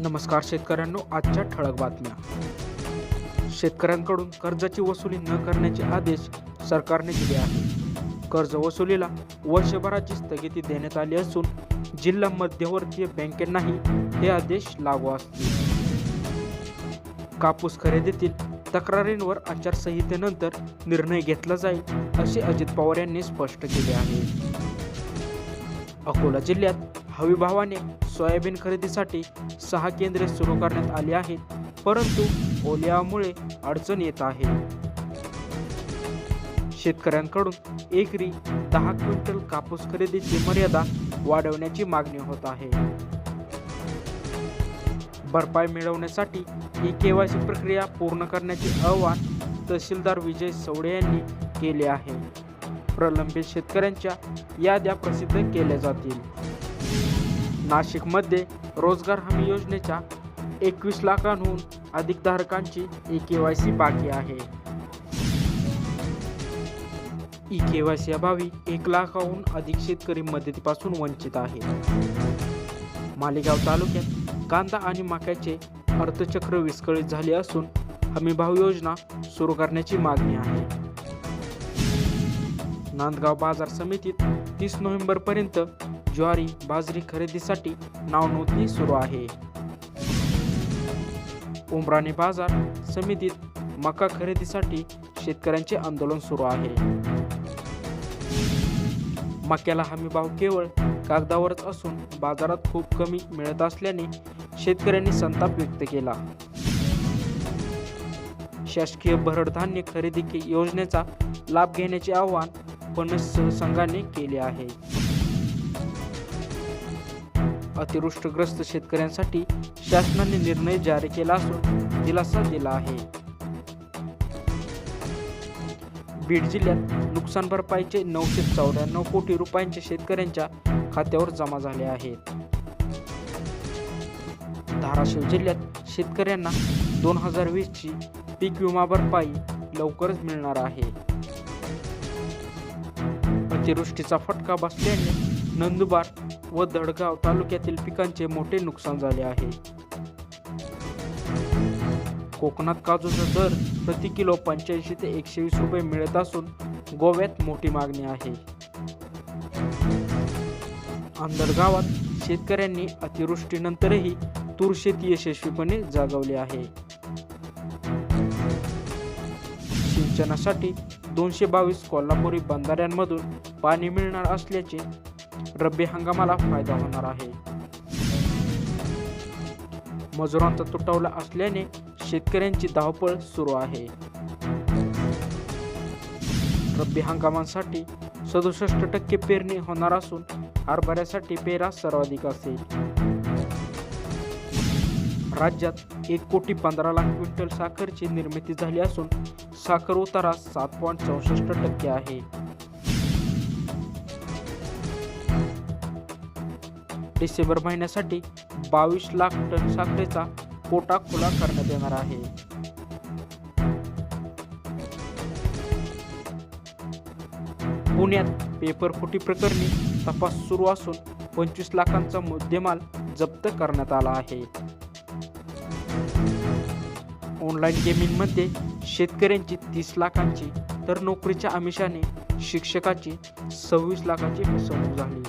नमस्कार शेतकऱ्यांनो आजच्या ठळक बातम्या. शेतकऱ्यांकडून कर्जाची वसुली न करण्याचे आदेश सरकारने दिले आहे कर्ज वसुलीला वर्षभराची स्थगिती देण्यात आली असून जिल्हा मध्यवर्तीय बँकेंनाही हे आदेश लागू असतील. कापूस खरेदीतील तक्रारींवर आचारसंहितेनंतर निर्णय घेतला जाईल असे अजित पवार यांनी स्पष्ट केले आहे. अकोला जिल्ह्यात हवीभावाने सोयाबीन खरेदीसाठी सहा केंद्रे सुरू करण्यात आली आहेत परंतु ओल्यामुळे अडचण येत आहे. शेतकऱ्यांकडून एकरी दहा क्विंटल कापूस खरेदीची मर्यादा वाढवण्याची मागणी होत आहे. भरपाई मिळवण्यासाठी ही केवायसी प्रक्रिया पूर्ण करण्याचे आव्हान तहसीलदार विजय सवडे यांनी केले आहे. प्रलंबित शेतकऱ्यांच्या याद्या प्रसिद्ध केल्या जातील. नाशिकमध्ये रोजगार हमी योजनेच्या एकवीस लाखांहून अधिक धारकांची ई के वाय सी बाकी आहे. ई के वाय सी अभावी एक लाखाहून अधिक शेतकरी मदतीपासून वंचित आहेत. मालेगाव तालुक्यात कांदा आणि मक्याचे अर्थचक्र विस्कळीत झाले असून हमीभाव योजना सुरू करण्याची मागणी आहे. नांदगाव बाजार समितीत तीस नोव्हेंबरपर्यंत ज्वारी बाजरी खरेदीसाठी नावनोंदणी सुरू आहे. उमराणी बाजार समितीत मका खरेदीसाठी शेतकऱ्यांचे आंदोलन सुरू आहे. मक्याला हमी भाव केवळ कागदावरच असून बाजारात खूप कमी मिळत असल्याने शेतकऱ्यांनी संताप व्यक्त केला. शासकीय भरड धान्य खरेदी योजनेचा लाभ घेण्याचे आवाहन फणस सहसंघाने केले आहे. अतिवृष्टग्रस्त शेतकऱ्यांसाठी शासनाने निर्णय जारी केला असून दिलासा दिला आहे. बीड जिल्ह्यात नुकसान भरपाईचे नऊशे चौऱ्याण्णव कोटी रुपयांचे शेतकऱ्यांच्या खात्यावर जमा झाले आहेत. धाराशिव जिल्ह्यात शेतकऱ्यांना दोन हजार वीसची पीक विमा भरपाई लवकरच मिळणार आहे. अतिवृष्टीचा फटका बसल्याने नंदुरबार व दडगाव तालुक्यातील पिकांचे मोठे नुकसान झाले आहे. कोकणात काजूचा दर प्रति किलो पंच्याऐंशी ते एकशे वीस रुपये मिळत असून गोव्यात मोठी मागणी आहे. आंधळगावात शेतकऱ्यांनी अतिवृष्टीनंतरही तूर शेती यशस्वीपणे जागवली आहे. सिंचनासाठी दोनशे बावीस कोल्हापुरी बंधाऱ्यांमधून पाणी मिळणार असल्याचे रब्बी हंगामाला फायदा होणार आहे. मजुरांचा तुटवला असल्याने शेतकऱ्यांची धावपळ सुरू आहे. रब्बी हंगामासाठी सदुसष्ट टक्के पेरणी होणार असून हरभऱ्यासाठी पेरा सर्वाधिक असेल. राज्यात एक कोटी पंधरा लाख क्विंटल साखरची निर्मिती झाली असून साखर उतारा सात पॉईंट चौसष्ट टक्के आहे. डिसेंबर महिन्यासाठी बावीस लाख टन साखरेचा कोटा खुला करण्यात येणार आहे. पुण्यात पेपर फुटी प्रकरणी तपास सुरू असून पंचवीस लाखांचा मुद्देमाल जप्त करण्यात आला आहे. ऑनलाईन गेमिंगमध्ये शेतकऱ्यांची तीस लाखांची तर नोकरीच्या आमिषाने शिक्षकाची सव्वीस लाखाची फसवणूक झाली.